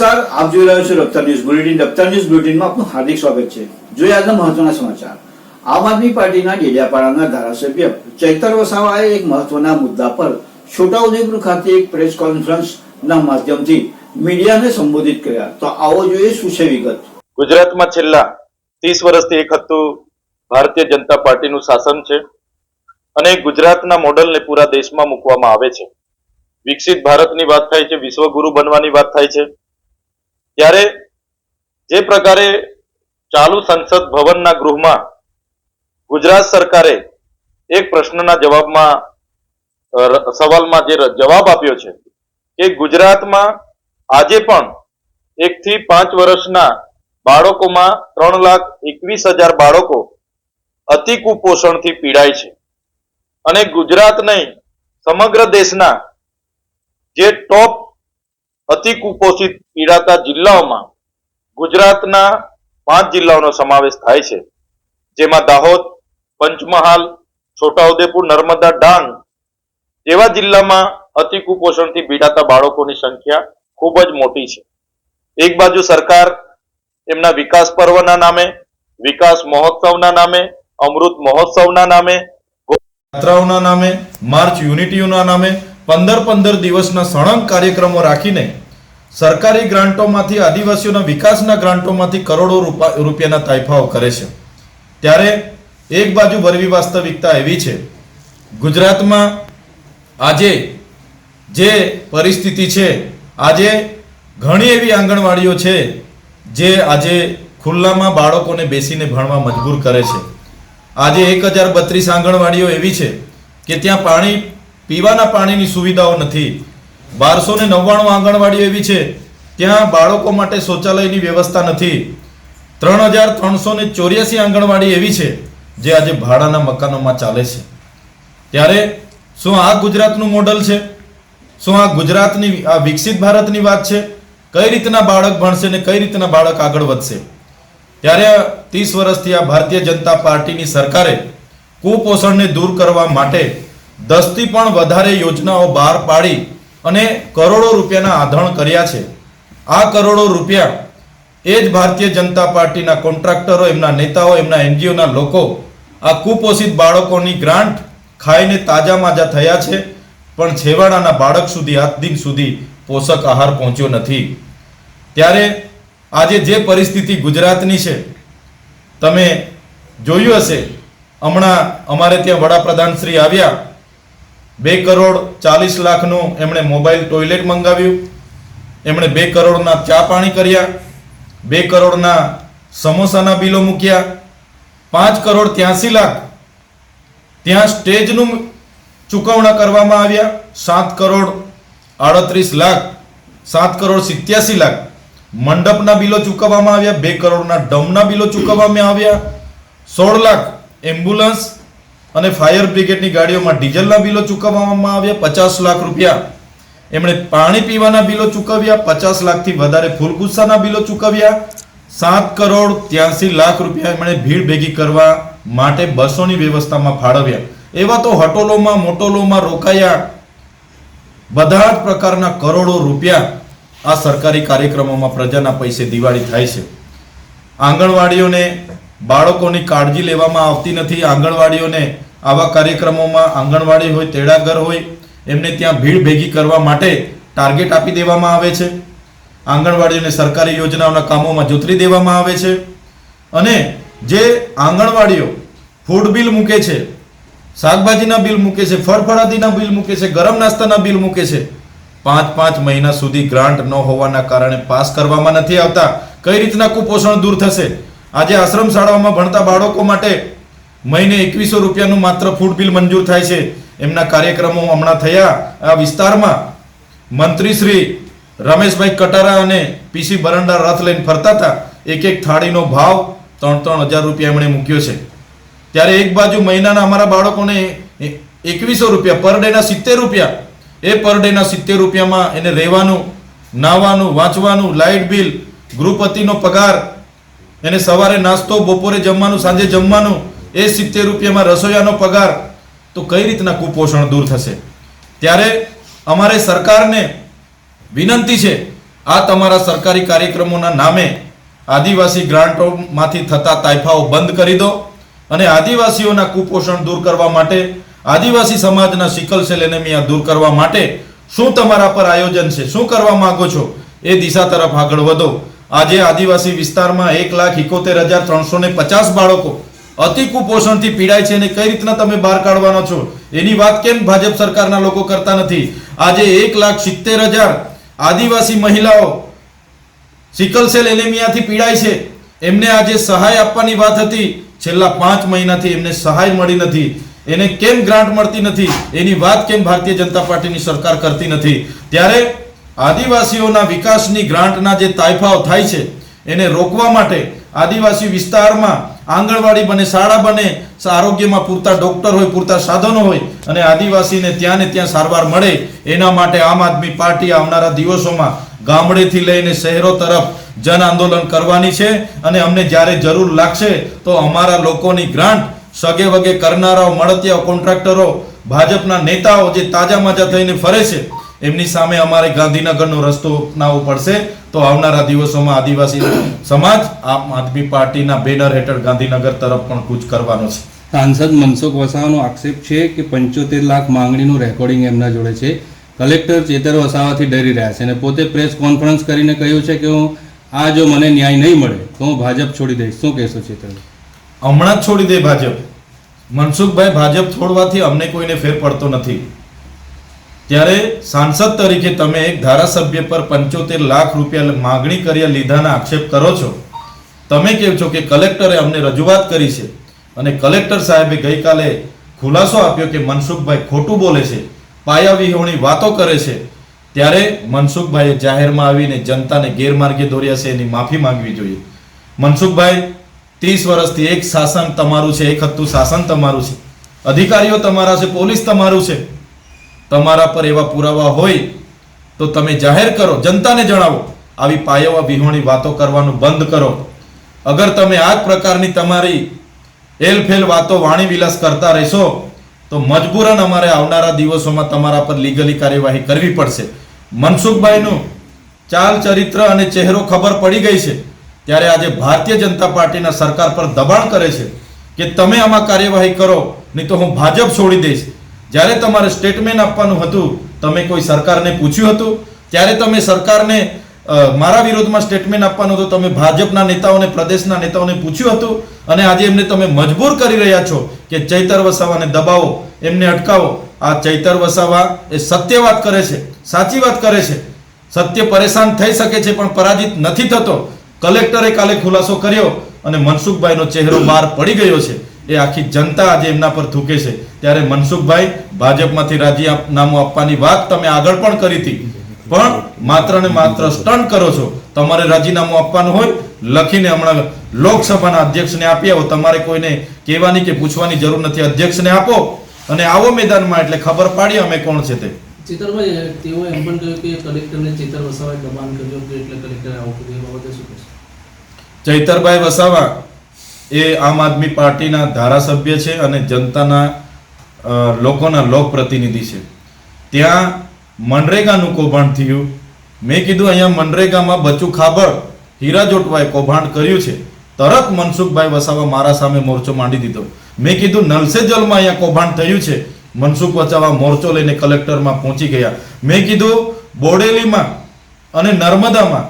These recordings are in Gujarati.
નમસ્કાર. આપ જોઈ રહ્યા છો Raftaar news bulletin. Raftaar news બુલેટિનમાં આપનું હાર્દિક સ્વાગત છે. જોઈએ આજના મહત્વના સમાચાર. આમ આદમી પાર્ટીના ડેડિયાપાડાના ધારાસભ્ય ચૈતર વસાવાએ એક મહત્વના મુદ્દા પર છોટાઉદેપુર ખાતે એક પ્રેસ કોન્ફરન્સના માધ્યમથી મીડિયાને સંબોધિત કર્યા. તો આવો જોઈએ શું છે વિગત. ગુજરાતમાં છેલ્લા ત્રીસ વર્ષથી એક હતું ભારતીય જનતા પાર્ટીનું શાસન છે અને ગુજરાતના મોડલને પૂરા દેશમાં મૂકવામાં આવે છે. વિકસિત ભારતની વાત થાય છે, વિશ્વગુરુ બનવાની વાત થાય છે. ત્યારે જે પ્રકારે ચાલુ સંસદ ભવનના ગૃહમાં ગુજરાત સરકારે એક પ્રશ્નના જવાબમાં સવાલમાં જે જવાબ આપ્યો છે કે ગુજરાતમાં આજે પણ એક થી પાંચ વર્ષના બાળકોમાં ત્રણ લાખ એકવીસ હજાર બાળકો અતિ કુપોષણથી પીડાય છે. અને ગુજરાત નહીં, સમગ્ર દેશના જે ટોપ અતિ કુપોષિત પીડાતા જિલ્લાઓમાં ગુજરાતના પાંચ જિલ્લાઓનો સમાવેશ થાય છે. જેમાં દાહોદ, પંચમહાલ, છોટાઉદેપુર, નર્મદા, ડાંગ જેવા જિલ્લામાં અતિ કુપોષણથી પીડાતા બાળકોની સંખ્યા ખૂબ જ મોટી છે. એક બાજુ સરકાર એમના વિકાસ પર્વના નામે, વિકાસ મહોત્સવના નામે, અમૃત મહોત્સવના નામે, યાત્રાઓના નામે, માર્ચ યુનિટીઓના નામે પંદર પંદર દિવસના સળંગ કાર્યક્રમો રાખીને સરકારી ગ્રાન્ટોમાંથી, આદિવાસીઓના વિકાસના ગ્રાન્ટોમાંથી કરોડો રૂપા- રૂપિયાના તાઇફાઓ કરે છે. ત્યારે એક બાજુ વરવી વાસ્તવિકતા એવી છે, ગુજરાતમાં આજે જે પરિસ્થિતિ છે, આજે ઘણી એવી આંગણવાડીઓ છે, જે આજે ખુલ્લામાં બાળકોને બેસીને ભણવા મજબૂર કરે છે. આજે એક હજાર બત્રીસ આંગણવાડીઓ એવી છે કે ત્યાં પાણી પીવાના પાણીની સુવિધાઓ નથી. બારસો ને નવ્વાણું આંગણવાડીઓ એવી છે, ત્યાં બાળકો માટે શૌચાલયની વ્યવસ્થા નથી. ત્રણ હજાર ત્રણસો ને ચોર્યાસી આંગણવાડી એવી છે, જે આજે ભાડાના મકાનોમાં ચાલે છે. ત્યારે શું આ ગુજરાતનું મોડલ છે? શું આ ગુજરાતની, આ વિકસિત ભારતની વાત છે? કઈ રીતના બાળક ભણશે ને કઈ રીતના બાળક આગળ વધશે? ત્યારે ત્રીસ વર્ષથી આ ભારતીય જનતા પાર્ટીની સરકારે કુપોષણને દૂર કરવા માટે દસથી પણ વધારે યોજનાઓ બહાર પાડી અને કરોડો રૂપિયાના આધણ કર્યા છે. આ કરોડો રૂપિયા એ જ ભારતીય જનતા પાર્ટીના કોન્ટ્રાક્ટરો, એમના નેતાઓ, એમના એનજીઓના લોકો, આ કુપોષિત બાળકોની ગ્રાન્ટ ખાઈને તાજા માજા થયા છે, પણ છેવાડાના બાળક સુધી આજ દિન સુધી પોષક આહાર પહોંચ્યો નથી. ત્યારે આજે જે પરિસ્થિતિ ગુજરાતની છે, તમે જોયું હશે. હમણાં અમારે ત્યાં વડાપ્રધાન શ્રી આવ્યા બે કરોડ ચાલીસ લાખનું એમણે મોબાઈલ ટોયલેટ મંગાવ્યું. એમણે બે કરોડના ચા પાણી કર્યા. બે કરોડના સમોસાના બિલો મૂક્યા. પાંચ કરોડ ત્યાંસી લાખ. ત્યાં સ્ટેજનું ચૂકવણા કરવામાં આવ્યા. સાત કરોડ આડત્રીસ લાખ. સાત કરોડ સિત્યાસી લાખ. મંડપના બિલો ચૂકવવામાં આવ્યા. બે કરોડના ડમના બિલો ચૂકવવામાં આવ્યા. સોળ લાખ એમ્બ્યુલન્સ અને ફાયર બ્રિગેડની ગાડીઓમાં ડીઝલના બિલો ચૂકવવામાં આવ્યા પચાસ લાખ રૂપિયા. એમણે પાણી પીવાના બિલો ચૂકવ્યા, પચાસ લાખથી વધારે ફૂલગુસ્સાના બિલો ચૂકવ્યા. સાત કરોડ ત્યાંસી લાખ રૂપિયા એમણે ભીડ ભેગી કરવા માટે બસોની વ્યવસ્થામાં ફાળવ્યા. એવા તો હોટલોમાં, મોટોલોમાં રોકાયા. બધા જ પ્રકારના કરોડો રૂપિયા આ સરકારી કાર્યક્રમોમાં પ્રજાના પૈસે દિવાળી થાય છે. આંગણવાડીઓને બાળકોની કાળજી લેવામાં આવતી નથી. આંગણવાડીઓને આવા કાર્યક્રમોમાં આંગણવાડી હોય, તેડાગર હોય, એમને ત્યાં ભીડ ભેગી કરવા માટે ટાર્ગેટ આપી દેવામાં આવે છે. આંગણવાડીઓને સરકારી યોજનાઓના કામોમાં જોતરી દેવામાં આવે છે. અને જે આંગણવાડીઓ ફૂડ બિલ મૂકે છે, શાકભાજીના બિલ મૂકે છે, ફળફળાદીના બિલ મૂકે છે, ગરમ નાસ્તાના બિલ મૂકે છે, પાંચ પાંચ મહિના સુધી ગ્રાન્ટ ન હોવાના કારણે પાસ કરવામાં નથી આવતા. કઈ રીતના કુપોષણ દૂર થશે? આજે આશ્રમ શાળાઓમાં ભણતા બાળકો માટે મહિને એકવીસો રૂપિયાનું માત્ર ફૂડ બિલ મંજૂર થાય છે. એમના કાર્યક્રમો હમણાં થયા. આ વિસ્તારમાં મંત્રી શ્રી રમેશભાઈ કટારા અને પીસી બરંડા રથ લઈને ફરતા હતા. એક એક થાળીનો ભાવ ત્રણ ત્રણ હજાર રૂપિયા એમણે મૂક્યો છે. ત્યારે એક બાજુ મહિનાના અમારા બાળકોને એકવીસો રૂપિયા પર ડેના સિત્તેર રૂપિયા. એ પર ડેના સિત્તેર રૂપિયામાં એને રહેવાનું, નાહવાનું, વાંચવાનું લાઇટ બિલ ગૃહપતિનો પગાર એને સવારે નાસ્તો, બપોરે જમવાનું, સાંજે જમવાનું, એ સિત્તેર રૂપિયામાં રસોઈયાનો પગાર. તો કઈ રીતના કુપોષણ દૂર થશે? ત્યારે અમારે સરકારને વિનંતી છે, આ તમારા સરકારી કાર્યક્રમોના નામે આદિવાસી ગ્રાન્ટોમાંથી થતા તાઇફાઓ બંધ કરી દો અને આદિવાસીઓના કુપોષણ દૂર કરવા માટે, આદિવાસી સમાજના સિકલ સેલ એનેમિયા દૂર કરવા માટે શું તમારા પર આયોજન છે? શું કરવા માંગો છો? એ દિશા તરફ આગળ વધો. આજે આદિવાસી વિસ્તારમાં એક લાખ એકોતેર હજાર ત્રણસો ને પચાસ બાળકો અતિ કુપોષણથી પીડાય છે અને કઈ રીતના તમે બહાર કાઢવાનો છો? એની વાત કેમ ભાજપ સરકારના લોકો કરતા નથી? આજે એક લાખ સિત્તેર હજાર આદિવાસી મહિલાઓ સિકલ સેલ એનેમિયાથી પીડાય છે. એમને આજે સહાય આપવાની વાત હતી. છેલ્લા પાંચ મહિનાથી એમને સહાય મળી નથી. એને કેમ ગ્રાન્ટ મળતી નથી? એની વાત કેમ ભારતીય જનતા પાર્ટીની સરકાર કરતી નથી? ત્યારે આદિવાસીઓના વિકાસની ગ્રાન્ટના જે તાઇફાઓ થાય છે, એને રોકવા માટે આદિવાસી વિસ્તારમાં આંગણવાડી બને, શાળા બને, આરોગ્યમાં પૂરતા ડોક્ટર હોય, પૂરતા સાધનો હોય અને આદિવાસીને ત્યાં ને ત્યાં સારવાર મળે, એના માટે આમ આદમી પાર્ટી આવનારા દિવસોમાં ગામડેથી લઈને શહેરો તરફ જન આંદોલન કરવાની છે અને અમને જ્યારે જરૂર લાગશે તો અમારા લોકોની ગ્રાન્ટ સગે વગે કરનારાઓ, મળતિયાઓ, કોન્ટ્રાક્ટરો, ભાજપના નેતાઓ જે તાજા માજા થઈને ફરે છે એમની સામે અમારે ગાંધીનગરનો રસ્તો અપનાવવો પડશે. તો આવનારા દિવસોમાં આદિવાસી સમાજ આમ આદમી પાર્ટીના બેનર હેઠળ ગાંધીનગર તરફ પણ કૂચ કરવાનો છે. સાંસદ મનસુખ વસાવાનો આક્ષેપ છે કે પંચોતેર લાખ માંગણીનું રેકોર્ડિંગ એમના જોડે છે. કલેક્ટર ચેતર વસાવાથી ડરી રહ્યા છે અને પોતે પ્રેસ કોન્ફરન્સ કરીને કહ્યું છે કે હું આ જો મને ન્યાય નહીં મળે તો હું ભાજપ છોડી દઈશ. શું કહેશો ચેતર? હમણાં જ છોડી દે ભાજપ. મનસુખભાઈ ભાજપ છોડવાથી અમને કોઈને ફેર પડતો નથી. ત્યારે સાંસદ તરીકે તમે એક ધારાસભ્ય પર પંચોતેર લાખ રૂપિયા માગણી કર્યા લીધાના આક્ષેપ કરો છો. તમે કહો છો કે કલેક્ટરે અમને રજૂઆત કરી છે અને કલેક્ટર સાહેબે ગઈકાલે ખુલાસો આપ્યો કે મનસુખભાઈ ખોટું બોલે છે, પાયાવિહોણી વાતો કરે છે. ત્યારે મનસુખભાઈએ જાહેરમાં આવીને જનતાને ગેરમાર્ગે દોર્યા છે એની માફી માંગવી જોઈએ. મનસુખભાઈ, ત્રીસ વર્ષથી એક શાસન તમારું છે, એક હતું શાસન તમારું છે. અધિકારીઓ તમારા છે, પોલીસ તમારું છે. તમારા પર એવા પુરાવા હોય, તો તમે જાહેર કરો, જનતાને જણાવો. આવી પાયાવા વિહોણી વાતો કરવાનું બંધ કરો. અગર તમે આ પ્રકારની તમારી એલફેલ વાતો વાણી વિલાસ કરતા રહેશો, તો મજબૂરન અમારે આવનારા દિવસોમાં તમારા પર લીગલી કાર્યવાહી કરવી પડશે. મનસુખભાઈનું ચાલ ચરિત્ર અને ચહેરો ખબર પડી ગઈ છે. ત્યારે આજે ભારતીય જનતા પાર્ટીના સરકાર પર દબાણ કરે છે કે તમે આમાં કાર્યવાહી કરો, નહીં તો હું ભાજપ છોડી દઈશ. જ્યારે તમારે સ્ટેટમેન્ટ આપવાનું હતું, તમે કોઈ સરકારને પૂછ્યું હતું? ત્યારે તમે સરકારને મારા વિરોધમાં સ્ટેટમેન્ટ આપવાનું હતું, તમે ભાજપના નેતાઓને, પ્રદેશના નેતાઓને પૂછ્યું હતું? અને આજે એમને તમે મજબૂર કરી રહ્યા છો કે ચૈતર વસાવાને દબાવો, એમને અટકાવો. આ ચૈતર વસાવા એ સત્ય વાત કરે છે, સાચી વાત કરે છે. સત્ય પરેશાન થઈ શકે છે, પણ પરાજિત નથી થતો. કલેક્ટરે કાલે ખુલાસો કર્યો અને મનસુખભાઈનો ચહેરો બહાર પડી ગયો છે. એ આખી જનતા આજે એમના પર થૂકે છે. ત્યારે મનસુખભાઈ ભાજપમાંથી રાજીનામું આપવાની વાત તમે આગળ પણ કરી હતી. પણ માત્ર ને માત્ર સ્ટન્ટ કરો છો. તમારે રાજીનામું આપવાનું હોય લખીને હમણાં લોકસભાના અધ્યક્ષને આપી આવો. તમારે કોઈને કહેવાની કે પૂછવાની જરૂર નથી. અધ્યક્ષને આપો અને આવો મેદાનમાં એટલે ખબર પાડી અમે કોણ છે તે. ચેતરભાઈ તેઓ એમ પણ કહ્યું કે કલેક્ટરને ચેતર વસાવાએ દબાણ કર્યું એટલે કલેક્ટરે આવું કર્યું એ બાબતે શું ચૈતરભાઈ વસાવા એ આમ આદમી પાર્ટીના ધારાસભ્ય છે અને જનતાના લોકોના લોકપ્રતિનિધિ છે. ત્યાં મનરેગાનું કૌભાંડ થયું. મેં કીધું અહીંયા મનરેગામાં બચુ ખાબડ હીરા જોટવાએ કૌભાંડ કર્યું છે. તરત મનસુખભાઈ વસાવા મારા સામે મોરચો માંડી દીધો. મેં કીધું, નલસે જલમાં અહીંયા કૌભાંડ થયું છે. મનસુખ વસાવા મોરચો લઈને કલેક્ટરમાં પહોંચી ગયા. મેં કીધું, બોડેલીમાં અને નર્મદામાં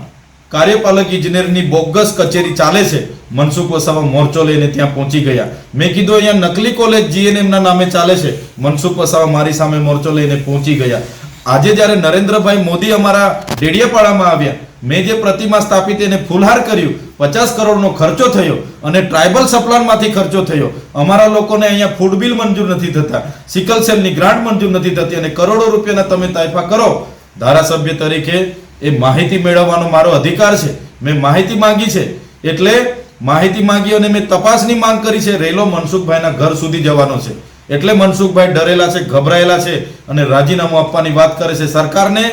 કાર્યપાલક ઇજનેરની બોગસ કચેરી ચાલે છે. મનસુખ વસાવા મોરચો લઈને ત્યાં પહોંચી ગયા. મેં કીધું, અહીંયા નકલી કોલેજ જીએનએમ ના નામે ચાલે છે. મનસુખ વસાવા મારી સામે મોરચો લઈને પહોંચી ગયા. આજે જ્યારે નરેન્દ્રભાઈ મોદી અમારા ડેડિયાપાડામાં આવ્યા, મેં જે પ્રતિમા સ્થાપિત એને ફૂલહાર કર્યું, પચાસ કરોડનો ખર્ચો થયો અને ટ્રાઇબલ સપ્લાનમાંથી ખર્ચો થયો. અમારા લોકોને અહીંયા ફૂડ બિલ મંજૂર નથી થતા સિકલ સેલની ગ્રાન્ટ મંજૂર નથી થતી અને કરોડો રૂપિયાના તમે તાયફા કરો. ધારાસભ્ય તરીકે એ માહિતી મેળવવાનો મારો અધિકાર છે. મેં માહિતી માંગી છે. એટલે માહિતી માંગી અને મેં તપાસની માંગ કરી છે. રેલો મનસુખભાઈના ઘર સુધી જવાનો છે. એટલે મનસુખભાઈ ડરેલા છે, ગભરાયેલા છે અને રાજીનામું આપવાની વાત કરે છે. સરકારને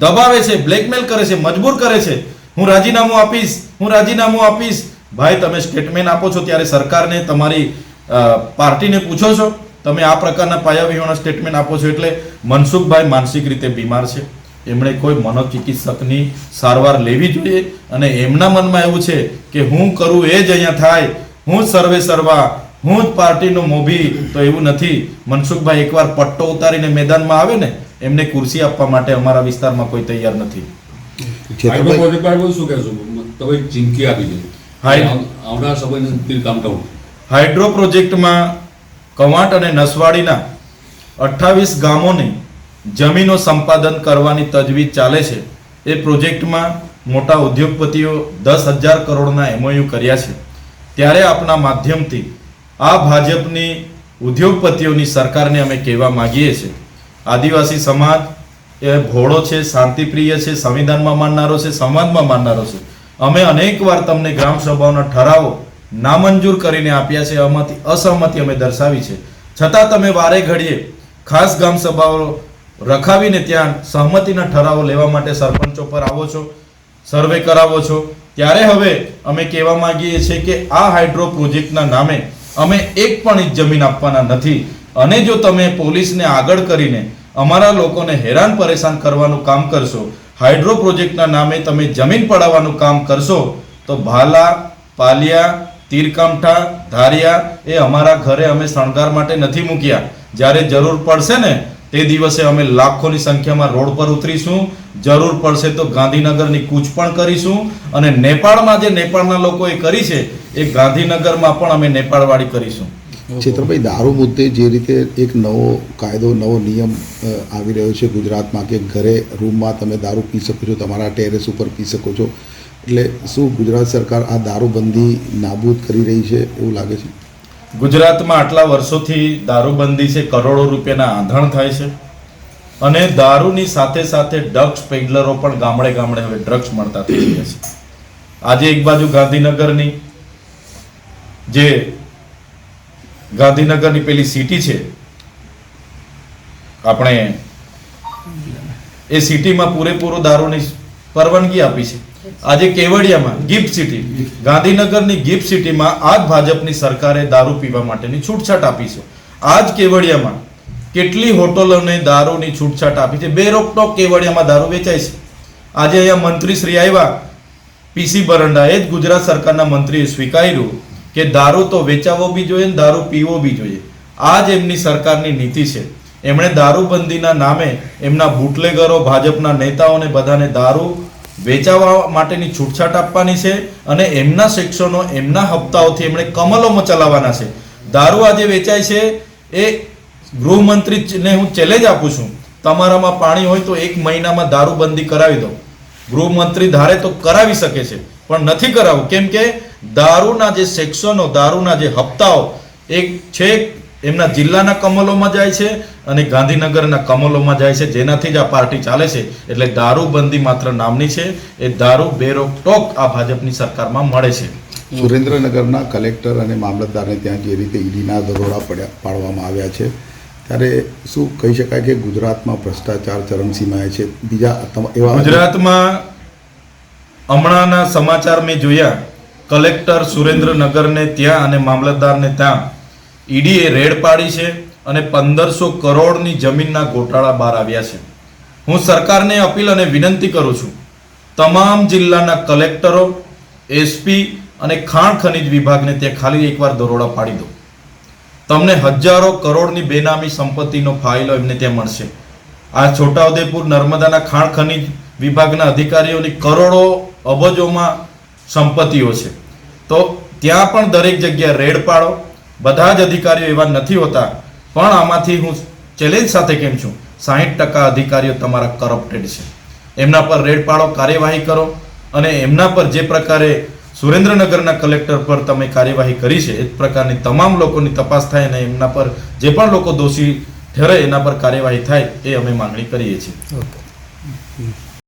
દબાવે છે, બ્લેકમેલ કરે છે, મજબૂર કરે છે. હું રાજીનામું આપીશ, હું રાજીનામું આપીશ. ભાઈ, તમે સ્ટેટમેન્ટ આપો છો ત્યારે સરકારને તમારી પાર્ટીને પૂછો છો. તમે આ પ્રકારના પાયાવિહોણા સ્ટેટમેન્ટ આપો છો એટલે મનસુખભાઈ માનસિક રીતે બીમાર છે. એમણે કોઈ મનોચિકિત્સકની સારવાર લેવી જોઈએ અને એમના મનમાં એવું છે કે હું કરું એ જ અહીંયા થાય હું જ સર્વે સર્વા હું જ પાર્ટીનો મોભી તો એવું નથી. મનસુખભાઈ એકવાર પટ્ટો ઉતારીને મેદાનમાં આવે ને એમને કુર્સી આપવા માટે અમારા વિસ્તારમાં કોઈ તૈયાર નથી. હાઇડ્રો પ્રોજેક્ટમાં કવાંટ અને નસવાડીના અઠ્ઠાવીસ ગામોની જમીનો સંપાદન કરવાની તજવીજ ચાલે છે. એ પ્રોજેક્ટમાં મોટા ઉદ્યોગપતિઓ દસ હજાર કરોડના એમઓયુ કર્યા છે. ત્યારે આપના માધ્યમથી આ ભાજપની ઉદ્યોગપતિઓની સરકારને અમે કહેવા માગીએ છીએ આદિવાસી સમાજ એ ભોળો છે, શાંતિપ્રિય છે, સંવિધાનમાં માનનારો છે, સમાજમાં માનનારો છે. અમે અનેકવાર તમને ગ્રામ સભાઓના ઠરાવો નામંજૂર કરીને આપ્યા છે. અમતિ અસહમતિ અમે દર્શાવી છે. છતાં તમે વારે ઘડીએ ખાસ ગ્રામ સભાઓ રખાવીને ત્યાં સહમતિના ઠરાવો લેવા માટે સરપંચો પર આવો છો, સર્વે કરાવો છો. ત્યારે હવે અમે કહેવા માંગીએ છીએ કે આ હાઇડ્રો પ્રોજેક્ટના નામે અમે એક પણ જમીન આપવાના નથી. અને જો તમે પોલીસને આગળ કરીને અમારા લોકોને હેરાન પરેશાન કરવાનું કામ કરશો, હાઇડ્રો પ્રોજેક્ટના નામે તમે જમીન પડાવવાનું કામ કરશો, તો ભાલા, પાલિયા, તીરકામઠા, ધારિયા એ અમારા ઘરે અમે શણગાર માટે નથી મૂક્યા. જ્યારે જરૂર પડશે ને તે દિવસે અમે લાખોની સંખ્યામાં રોડ પર ઉતરીશું. જરૂર પડશે તો ગાંધીનગરની કૂચ પણ કરીશું. અને નેપાળમાં જે નેપાળના લોકોએ કરી છે, એ ગાંધીનગરમાં પણ અમે નેપાળવાળી કરીશું. છેતરભાઈ દારૂ મુદ્દે જે રીતે એક નવો કાયદો, નવો નિયમ આવી રહ્યો છે ગુજરાતમાં કે ઘરે રૂમમાં તમે દારૂ પી શકો છો, તમારા ટેરેસ ઉપર પી શકો છો. એટલે શું ગુજરાત સરકાર આ દારૂબંધી નાબૂદ કરી રહી છે, એવું લાગે છે? ગુજરાતમાં આટલા વર્ષોથી દારૂબંધી છે, કરોડો રૂપિયાના આંધણ થાય છે. અને દારૂની સાથે સાથે ડ્રગ્સ પેડલરો પણ ગામડે ગામડે હવે ડ્રગ્સ મળતા થઈ ગયા છે. આજે એક બાજુ ગાંધીનગરની જે ગાંધીનગરની પેલી સિટી છે, આપણે એ સિટીમાં પૂરેપૂરો દારૂની પરવાનગી આપી છે. આજે કેવડિયામાં ગિફ્ટ સિટી, ગાંધીનગરની ગિફ્ટ સિટીમાં આજ ભાજપની સરકારે દારૂ પીવા માટેની છૂટછાટ આપી છે. આજ કેવડિયામાં કેટલી હોટલોને દારૂની છૂટછાટ આપી છે. બે રોકટોક કેવડિયામાં દારૂ વેચાય છે. આજે અહીંયા મંત્રી શ્રી આવ્યા. પીસી બરંડા એ જ ગુજરાત સરકારના મંત્રીએ સ્વીકાર્યું કે દારૂ તો વેચાવો બી જોઈએ ને દારૂ પીવો બી જોઈએ. આ જ એમની સરકારની નીતિ છે. એમણે દારૂબંધીના નામે એમના બુટલેગરો, ભાજપના નેતાઓને બધાને દારૂ વેચાવા માટેની છૂટછાટ આપવાની છે અને એમના સેક્શનો એમના હપ્તાઓથી એમણે કમલોમાં ચલાવવાના છે. દારૂ આજે વેચાય છે એ ગૃહમંત્રીને હું ચેલેન્જ આપું છું. તમારામાં પાણી હોય તો એક મહિનામાં દારૂબંધી કરાવી દો. ગૃહમંત્રી ધારે તો કરાવી શકે છે, પણ નથી કરાવવું કેમ કે દારૂના જે સેક્શનો, દારૂના જે હપ્તાઓ, એક છે એમના જિલ્લાના કમલોમાં જાય છે અને ગાંધીનગરના કમલોમાં જાય છે. જેનાથી જ આ પાર્ટી ચાલે છે. એટલે દારૂબંધી માત્ર નામની છે. એ દારૂ બેરોકટોક આ ભાજપની સરકારમાં મળે છે. સુરેન્દ્રનગરના કલેક્ટર અને મામલતદારને ત્યાં જે રીતે ઈડીના દરોડા પડ્યા પાડવામાં આવ્યા છે ત્યારે શું કહી શકાય કે ગુજરાતમાં ભ્રષ્ટાચાર ચરમસીમાએ છે? બીજા એવા ગુજરાતમાં હમણાંના સમાચાર મેં જોયા. કલેક્ટર સુરેન્દ્રનગરને ત્યાં અને મામલતદારને ત્યાં ઈડીએ રેડ પાડી છે અને પંદરસો કરોડની જમીનના ગોટાળા બહાર આવ્યા છે. હું સરકારને અપીલ અને વિનંતી કરું છું, તમામ જિલ્લાના કલેક્ટરો, એસપી અને ખાણ ખનિજ વિભાગને ત્યાં ખાલી એકવાર દરોડા પાડી દો. તમને હજારો કરોડની બેનામી સંપત્તિનો ફાઇલો એમને ત્યાં મળશે. આ છોટાઉદેપુર નર્મદાના ખાણ ખનિજ વિભાગના અધિકારીઓની કરોડો અબજોમાં સંપત્તિઓ છે. તો ત્યાં પણ દરેક જગ્યાએ રેડ પાડો. બધા જ અધિકારીઓ એવા નથી હોતા. પણ આમાંથી હું ચેલેન્જ સાથે કેમ છું? સાહીઠ ટકા અધિકારીઓ તમારા કરપ્ટેડ છે. એમના પર રેડ પાડો કાર્યવાહી કરો અને એમના પર જે પ્રકારે સુરેન્દ્રનગરના કલેક્ટર પર તમે કાર્યવાહી કરી છે, એ પ્રકારની તમામ લોકોની તપાસ થાય અને એમના પર જે પણ લોકો દોષી ઠરે એના પર કાર્યવાહી થાય, એ અમે માંગણી કરીએ છીએ.